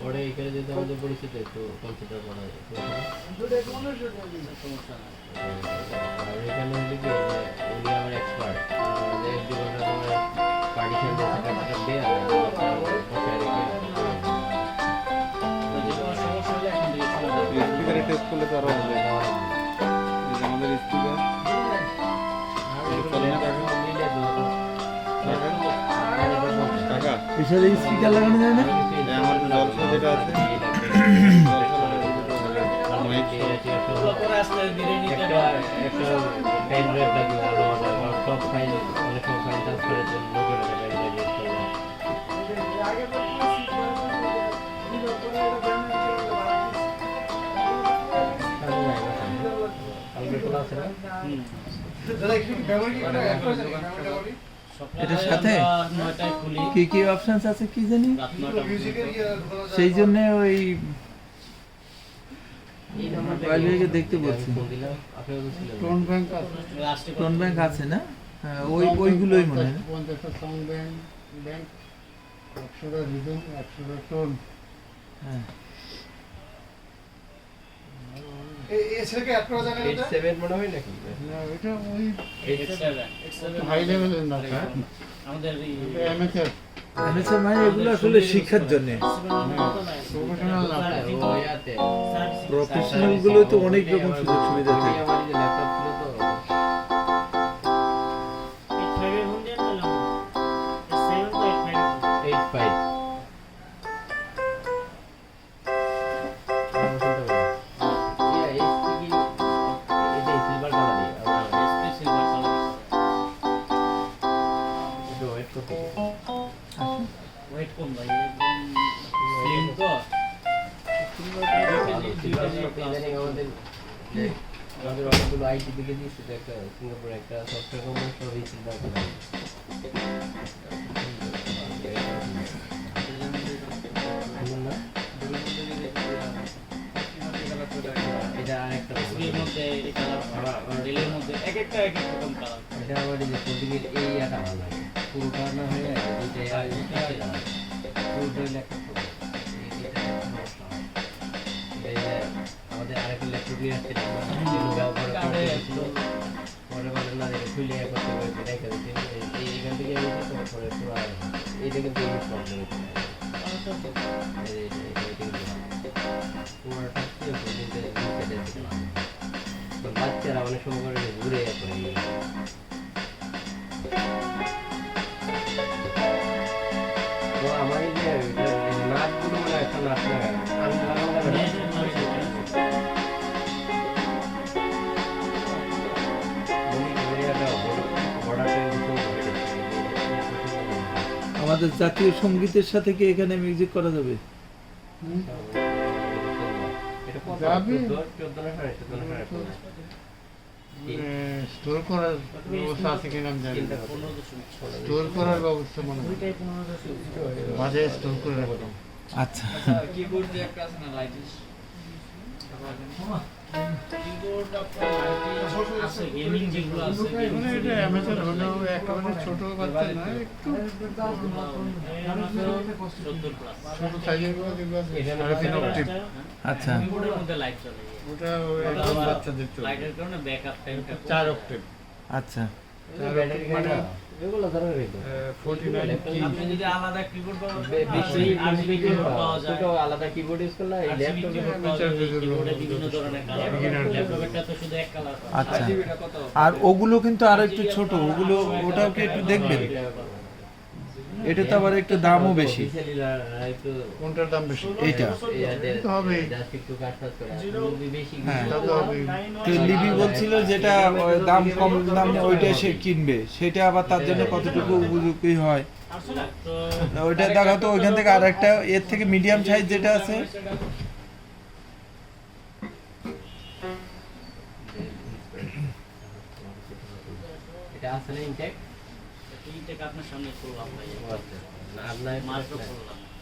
পরে এখানে যদি আমাদের পরিচিত, একটু কনসিডার করা যায়। আর এখানে উনি আমার এক্সপার্ট পার্টিশন দিয়ে থাকা দিয়ে টাকা স্পিকার লাগানো যায় না? আমার জলসা যেটা আছে আছে না এটার সাথে? কি কি অপশনস আছে কি জানি? সেই জন্য ওই দেখতে বলছি। টোন ব্যাংক আছে। টোন ব্যাংক আছে না? হ্যাঁ ওই ওইগুলোই মনে হয় ব্যাংক ব্যাংক একশোটা রিদম একশোটা টোন। হ্যাঁ। এইট সেভেন মনে হয় নাকি? না ওইটা ওই eight seven eight seven high লেভেলের না আমাদের এমএসএফ এমএসএ মানে এগুলো আসলে শিক্ষার জন্য। প্রফেশনালগুলো তো অনেক রকম সুযোগ সুবিধা থাকে। আমাদের অনেকগুলো আইটি দিকে দিয়েছে তো একটা সিঙ্গাপুরে একটা সফটওয়্যার কোম্পানি সব এই চিন্তা করে এটা একটা এক এটা আমার এই যে এই ইয়াটা ভালো পুরোটা না হয়ে দুইটা পুরোটাই ল্যাপটপ আসছে কার্ডে পরে বলে না খুলে করতে হবে রেখে দিচ্ছি এই এখান থেকে পরে এইটা কিন্তু ইউজ করতে নিচে বাচ্চারা অনেক সময় করে ঘুরে গিয়ে তো আমার এই যে নাটগুলো মানে একটা নাট লাগা আমাদের জাতীয় সঙ্গীতের সাথে কি এখানে মিউজিক করা যাবে? যাবে? স্টোর করার ব্যবস্থা আছে কিনা আমি জানি না। পনেরো দশমিক ছয় স্টোর করার ব্যবস্থা মনে হয়। মাঝে স্টোর করে রাখতাম আচ্ছা। কিবোর্ড দিয়ে একটা আছে না লাইটিস? মানে ছোট বাচ্চা না একটু ছোট সাইজের আচ্ছা কিবোর্ডের মধ্যে লাইট চলে ওটা বাচ্চাদের চার অক্টিভ আচ্ছা। আলাদা কিবোর্ড ইউজ করলে আচ্ছা। আর ওগুলো কিন্তু আরও একটু ছোট ওগুলো ওটাও কি একটু দেখবেন। এটা তো আবার একটু দামও বেশি। কোনটার দাম বেশি? এইটা। তো হ্যাঁ। তা লিবি বলছিল যেটা দাম কম দাম ওইটা সে কিনবে। সেটা আবার তার জন্য কতটুকু উপযোগী হয়। ওইটা দেখা তো ওইখান থেকে আর একটা এর থেকে মিডিয়াম সাইজ যেটা আছে। এটা আসলে ইনটেক তিনটে আপনার সামনে করলাম ভাই। আপনার মাত্র করলাম।